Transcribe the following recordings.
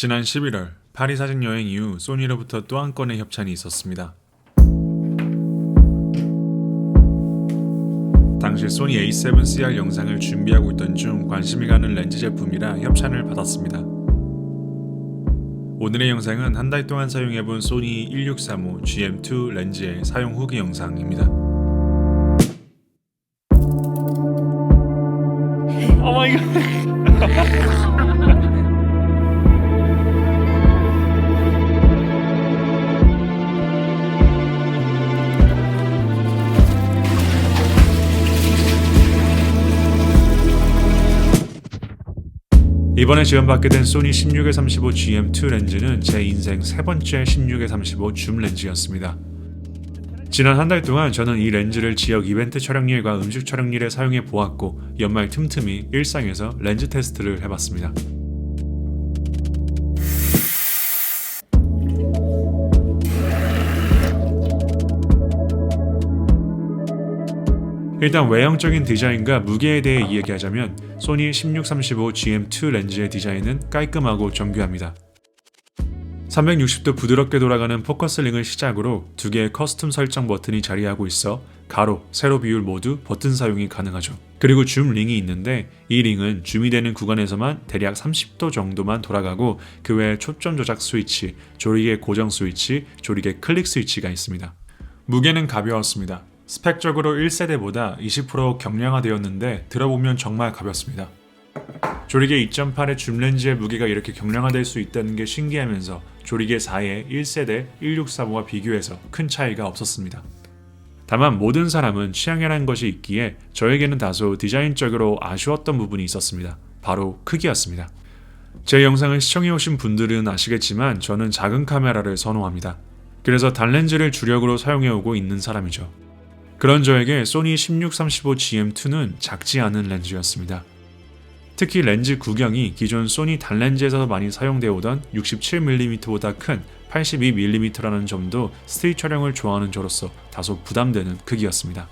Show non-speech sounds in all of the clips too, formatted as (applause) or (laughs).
지난 11월 파리 사진 여행 이후 소니로부터 또 한 건의 협찬이 있었습니다. 당시 소니 A7CR 영상을 준비하고 있던 중 관심이 가는 렌즈 제품이라 협찬을 받았습니다. 오늘의 영상은 한 달 동안 사용해본 소니 1635 GM2 렌즈의 사용 후기 영상입니다. 오 (laughs) 이번에 지원받게 된 소니 16-35 GM2 렌즈는 제 인생 세 번째 16-35 줌 렌즈였습니다. 지난 한 달 동안 저는 이 렌즈를 지역 이벤트 촬영일과 음식 촬영일에 사용해 보았고 연말 틈틈이 일상에서 렌즈 테스트를 해봤습니다. 일단 외형적인 디자인과 무게에 대해 이야기하자면 소니 1635 GM2 렌즈의 디자인은 깔끔하고 정교합니다. 360도 부드럽게 돌아가는 포커스링을 시작으로 두 개의 커스텀 설정 버튼이 자리하고 있어 가로, 세로 비율 모두 버튼 사용이 가능하죠. 그리고 줌 링이 있는데 이 링은 줌이 되는 구간에서만 대략 30도 정도만 돌아가고 그 외에 초점 조작 스위치, 조리개 고정 스위치, 조리개 클릭 스위치가 있습니다. 무게는 가벼웠습니다. 스펙적으로 1세대보다 20% 경량화되었는데 들어보면 정말 가볍습니다. 조리개 2.8의 줌렌즈의 무게가 이렇게 경량화될 수 있다는 게 신기하면서 조리개 4의 1세대 1635와 비교해서 큰 차이가 없었습니다. 다만 모든 사람은 취향이라는 것이 있기에 저에게는 다소 디자인적으로 아쉬웠던 부분이 있었습니다. 바로 크기였습니다. 제 영상을 시청해오신 분들은 아시겠지만 저는 작은 카메라를 선호합니다. 그래서 단렌즈를 주력으로 사용해오고 있는 사람이죠. 그런 저에게 소니 1635 GM2는 작지 않은 렌즈였습니다. 특히 렌즈 구경이 기존 소니 단렌즈에서 많이 사용되어 오던 67mm보다 큰 82mm라는 점도 스트릿 촬영을 좋아하는 저로서 다소 부담되는 크기였습니다.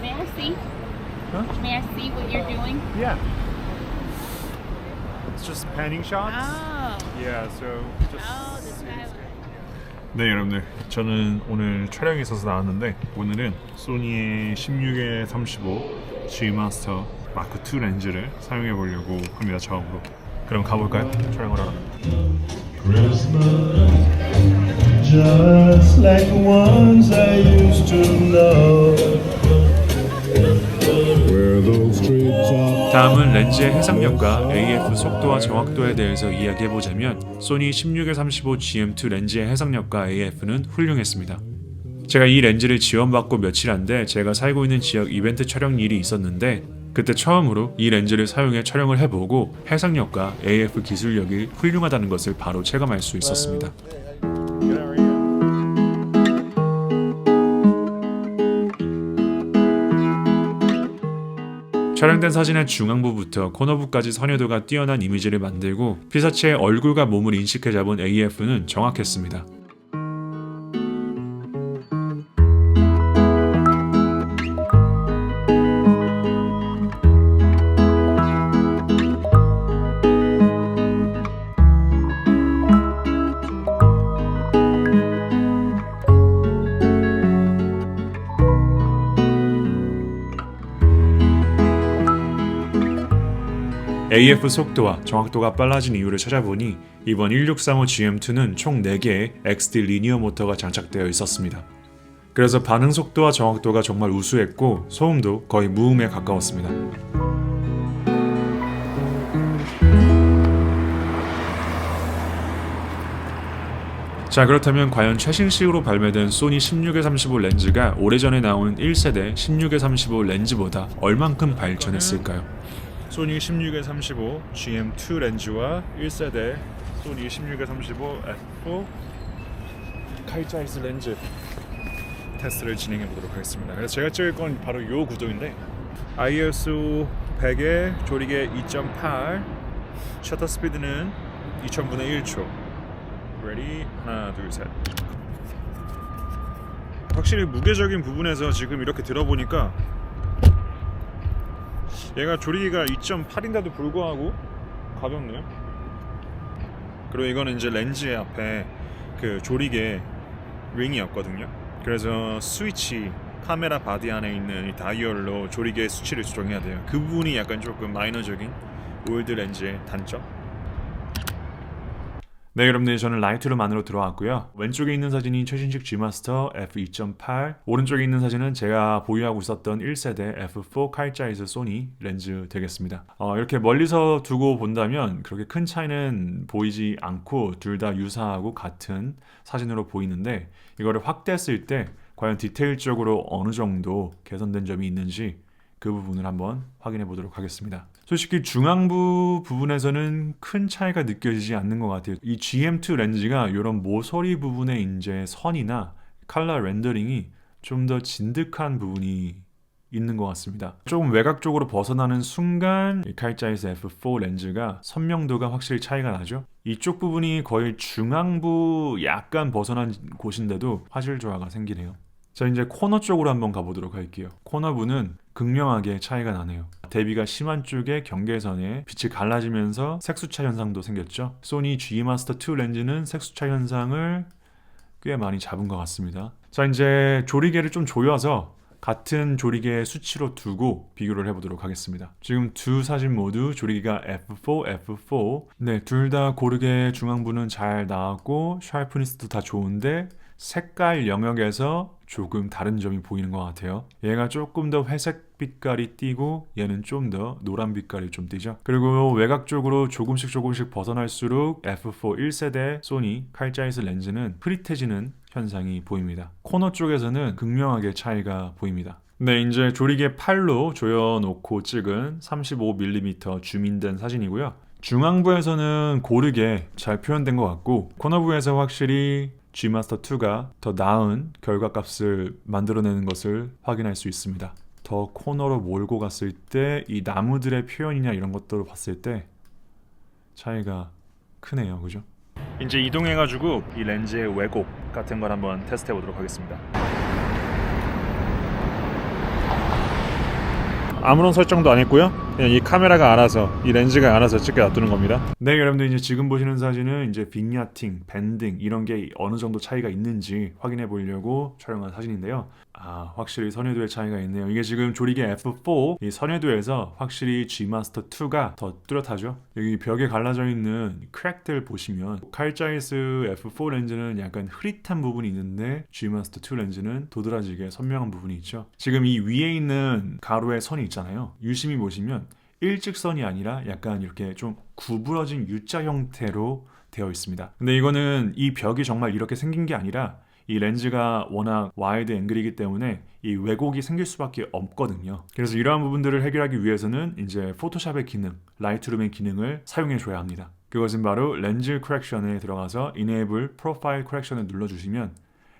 May I see? Huh? May I see what you're doing? Yeah. It's just panning shots. Oh, Yeah, so just oh, the skyline. 네 여러분들 저는 오늘 촬영이 있어서 나왔는데 오늘은 소니의 16에 35 G 마스터 마크 2 렌즈를 사용해 보려고 합니다 처음으로 그럼 가볼까요? 촬영을 하러 Christmas, just like the ones I used to know. 다음은 렌즈의 해상력과 AF 속도와 정확도에 대해서 이야기해보자면 소니 16에 35 GM2 렌즈의 해상력과 AF는 훌륭했습니다. 제가 이 렌즈를 지원받고 며칠 안 돼 제가 살고 있는 지역 이벤트 촬영 일이 있었는데 그때 처음으로 이 렌즈를 사용해 촬영을 해보고 해상력과 AF 기술력이 훌륭하다는 것을 바로 체감할 수 있었습니다. 촬영된 사진의 중앙부부터 코너부까지 선여도가 뛰어난 이미지를 만들고 피사체의 얼굴과 몸을 인식해 잡은 AF는 정확했습니다. AF 속도와 정확도가 빨라진 이유를 찾아보니 이번 1635 GM2는 총 4개의 XD 리니어 모터가 장착되어 있었습니다. 그래서 반응 속도와 정확도가 정말 우수했고 소음도 거의 무음에 가까웠습니다. 자 그렇다면 과연 최신식으로 발매된 소니 16에 35 렌즈가 오래전에 나온 1세대 16에 35 렌즈보다 얼만큼 발전했을까요? 소니 16에 35 GM2 렌즈와 1세대 소니 16에 35 F4 카이자이스 렌즈 테스트를 진행해 보도록 하겠습니다. 그래서 제가 찍을 건 바로 이 구도인데 ISO 100에 조리개 2.8 셔터 스피드는 2000분의 1초. 레디 하나 둘셋. 확실히 무게적인 부분에서 지금 이렇게 들어보니까 얘가 조리기가 2.8인데도 불구하고 가볍네요. 그리고 이거는 이제 렌즈의 앞에 그 조리개 링이었거든요. 그래서 스위치 카메라 바디 안에 있는 이 다이얼로 조리개 수치를 조정해야 돼요. 그 부분이 약간 조금 마이너적인 올드 렌즈의 단점. 네 여러분들 저는 라이트룸 안으로 들어왔고요 왼쪽에 있는 사진이 최신식 G마스터 f2.8 오른쪽에 있는 사진은 제가 보유하고 있었던 1세대 f4 칼자이즈 소니 렌즈 되겠습니다 어, 이렇게 멀리서 두고 본다면 그렇게 큰 차이는 보이지 않고 둘 다 유사하고 같은 사진으로 보이는데 이거를 확대했을 때 과연 디테일적으로 어느 정도 개선된 점이 있는지 그 부분을 한번 확인해 보도록 하겠습니다. 솔직히 중앙부 부분에서는 큰 차이가 느껴지지 않는 것 같아요. 이 GM2 렌즈가 이런 모서리 부분의 이제 선이나 칼라 렌더링이 좀 더 진득한 부분이 있는 것 같습니다. 조금 외곽 쪽으로 벗어나는 순간 이 칼자이스 F4 렌즈가 선명도가 확실히 차이가 나죠. 이쪽 부분이 거의 중앙부 약간 벗어난 곳인데도 화질 조화가 생기네요. 자 이제 코너 쪽으로 한번 가보도록 할게요. 코너부는 극명하게 차이가 나네요. 대비가 심한 쪽의 경계선에 빛이 갈라지면서 색수차 현상도 생겼죠. 소니 G 마스터 2 렌즈는 색수차 현상을 꽤 많이 잡은 것 같습니다. 자 이제 조리개를 좀 조여서 같은 조리개 수치로 두고 비교를 해보도록 하겠습니다. 지금 두 사진 모두 조리개가 F4, F4. 네, 둘 다 고르게 중앙부는 잘 나왔고 샤프니스도 다 좋은데 색깔 영역에서 조금 다른 점이 보이는 것 같아요. 얘가 조금 더 회색 빛깔이 띄고 얘는 좀 더 노란 빛깔이 좀 띄죠. 그리고 외곽 쪽으로 조금씩 조금씩 벗어날수록 F4 1세대 소니 칼자이스 렌즈는 흐릿해지는 현상이 보입니다. 코너 쪽에서는 극명하게 차이가 보입니다. 네, 이제 조리개 팔로 조여놓고 찍은 35mm 줌인된 사진이고요. 중앙부에서는 고르게 잘 표현된 것 같고 코너부에서 확실히 G마스터 2가 더 나은 결과값을 만들어내는 것을 확인할 수 있습니다. 더 코너로 몰고 갔을 때 이 나무들의 표현이나 이런 것들을 봤을 때 차이가 크네요. 그죠? 이제 이동해가지고 이 렌즈의 왜곡 같은 걸 한번 테스트해 보도록 하겠습니다. 아무런 설정도 안 했고요. 그냥 이 카메라가 알아서 이 렌즈가 알아서 찍게 놔두는 겁니다. 네, 여러분들 이제 지금 보시는 사진은 이제 빅야팅, 밴딩 이런 게 어느 정도 차이가 있는지 확인해 보려고 촬영한 사진인데요. 아, 확실히 선회도의 차이가 있네요. 이게 지금 조리개 F4 이 선회도에서 확실히 G 마스터 2가 더 뚜렷하죠. 여기 벽에 갈라져 있는 크랙들 보시면 칼자이스 F4 렌즈는 약간 흐릿한 부분이 있는데 G 마스터 2 렌즈는 도드라지게 선명한 부분이 있죠. 지금 이 위에 있는 가로의 선이 있잖아요. 유심히 보시면 일직선이 아니라 약간 이렇게 좀 구부러진 U자 형태로 되어 있습니다. 근데 이거는 이 벽이 정말 이렇게 생긴 게 아니라 이 렌즈가 워낙 와이드 앵글이기 때문에 이 왜곡이 생길 수밖에 없거든요. 그래서 이러한 부분들을 해결하기 위해서는 이제 포토샵의 기능, 라이트룸의 기능을 사용해 줘야 합니다. 그것은 바로 렌즈 커렉션에 들어가서 Enable Profile Correction을 눌러주시면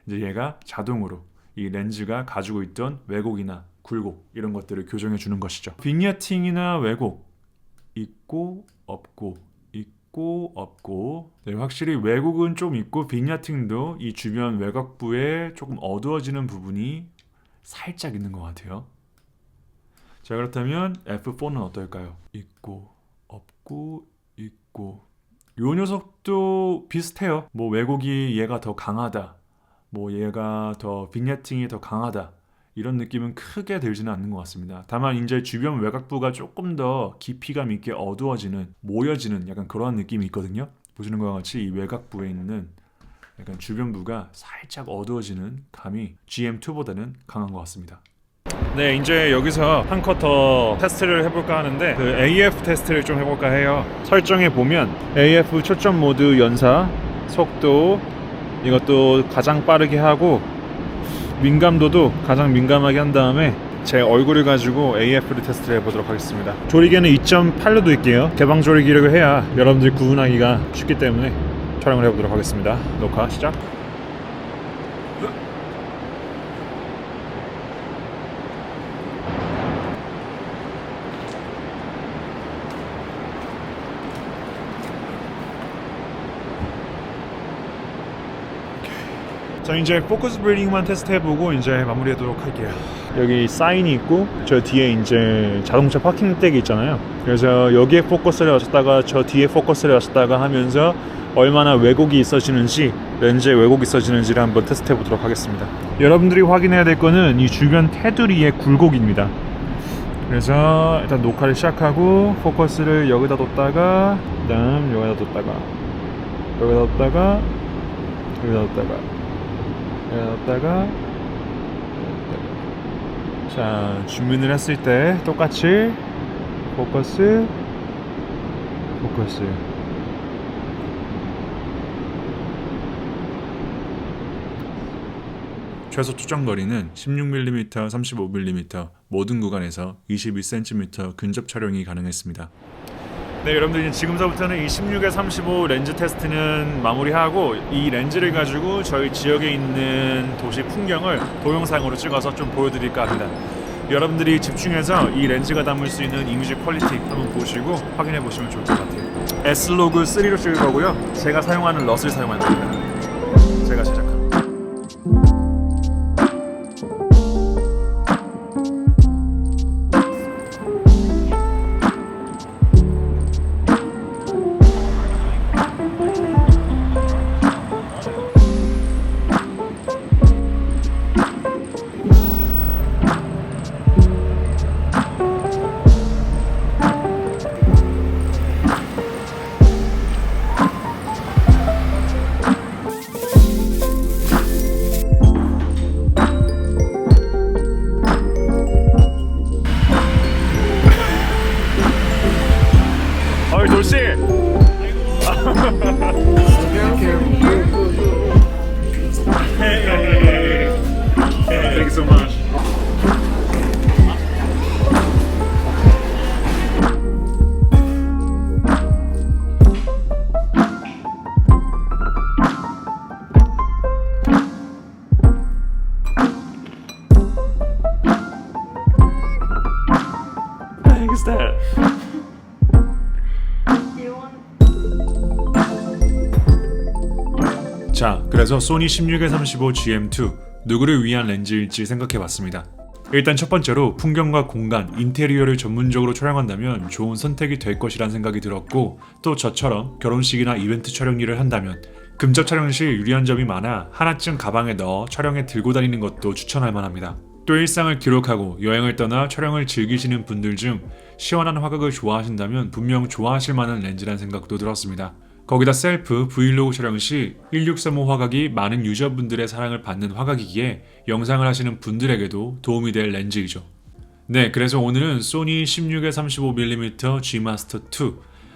이제 얘가 자동으로 이 렌즈가 가지고 있던 왜곡이나 굴곡 이런 것들을 교정해 주는 것이죠. 빅야팅이나 왜곡 있고 없고 있고 없고 네, 확실히 왜곡은 좀 있고 빅야팅도 이 주변 외곽부에 조금 어두워지는 부분이 살짝 있는 것 같아요. 자 그렇다면 F4는 어떨까요? 있고 없고 있고 요 녀석도 비슷해요. 뭐 왜곡이 얘가 더 강하다. 뭐 얘가 더 빅야팅이 더 강하다. 이런 느낌은 크게 들지는 않는 것 같습니다. 다만 이제 주변 외곽부가 조금 더 깊이감 있게 어두워지는 모여지는 약간 그러한 느낌이 있거든요. 보시는 것과 같이 이 외곽부에 있는 약간 주변부가 살짝 어두워지는 감이 GM2보다는 강한 것 같습니다. 네, 이제 여기서 한 컷 더 테스트를 해볼까 하는데 그 AF 테스트를 좀 해볼까 해요. 설정해 보면 AF 초점 모드 연사, 속도 이것도 가장 빠르게 하고 민감도도 가장 민감하게 한 다음에 제 얼굴을 가지고 AF를 테스트를 해보도록 하겠습니다. 조리개는 2.8로 둘게요. 개방 조리기를 해야 여러분들 구분하기가 쉽기 때문에 촬영을 해보도록 하겠습니다. 녹화 시작. 자자 이제 포커스 브리딩만 테스트 해보고 이제 마무리하도록 할게요. 여기 사인이 있고 저 뒤에 이제 자동차 파킹 댁이 있잖아요. 그래서 여기에 포커스를 하셨다가 저 뒤에 포커스를 하셨다가 하면서 얼마나 왜곡이 있어지는지 렌즈에 왜곡이 있어지는지를 한번 테스트 해 보도록 하겠습니다. 여러분들이 확인해야 될 거는 이 주변 테두리의 굴곡입니다. 그래서 일단 녹화를 시작하고 포커스를 여기다 뒀다가 그 다음 여기다 뒀다가 여기다 뒀다가 여기다 뒀다가 여기다 뒀다가 자 주문을 했을 때 똑같이 포커스 포커스 최소 추정 거리는 16mm, 35mm 모든 구간에서 21cm 근접 촬영이 가능했습니다. 네 여러분들 지금서부터는 이 16에 35 렌즈 테스트는 마무리하고 이 렌즈를 가지고 저희 지역에 있는 도시 풍경을 동영상으로 찍어서 좀 보여드릴까 합니다. 여러분들이 집중해서 이 렌즈가 담을 수 있는 이미지 퀄리티 한번 보시고 확인해 보시면 좋을 것 같아요. S 로그 3로 찍을 거고요. 제가 사용하는 럿을 사용할 겁니다. 제가 제작 그래서 소니 16에 35 GM2 누구를 위한 렌즈일지 생각해봤습니다. 일단 첫 번째로 풍경과 공간, 인테리어를 전문적으로 촬영한다면 좋은 선택이 될 것이란 생각이 들었고 또 저처럼 결혼식이나 이벤트 촬영 일을 한다면 금접 촬영 시 유리한 점이 많아 하나쯤 가방에 넣어 촬영에 들고 다니는 것도 추천할 만합니다. 또 일상을 기록하고 여행을 떠나 촬영을 즐기시는 분들 중 시원한 화각을 좋아하신다면 분명 좋아하실 만한 렌즈란 생각도 들었습니다. 거기다 셀프 브이로그 촬영 시 1635 화각이 많은 유저분들의 사랑을 받는 화각이기에 영상을 하시는 분들에게도 도움이 될 렌즈이죠. 네, 그래서 오늘은 소니 16에 35mm G 마스터 2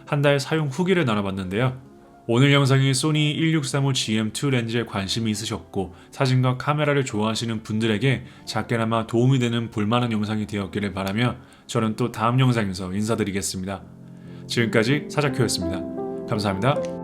한 달 사용 후기를 나눠봤는데요. 오늘 영상이 소니 1635 GM2 렌즈에 관심이 있으셨고 사진과 카메라를 좋아하시는 분들에게 작게나마 도움이 되는 볼만한 영상이 되었기를 바라며 저는 또 다음 영상에서 인사드리겠습니다. 지금까지 사자큐였습니다. 감사합니다.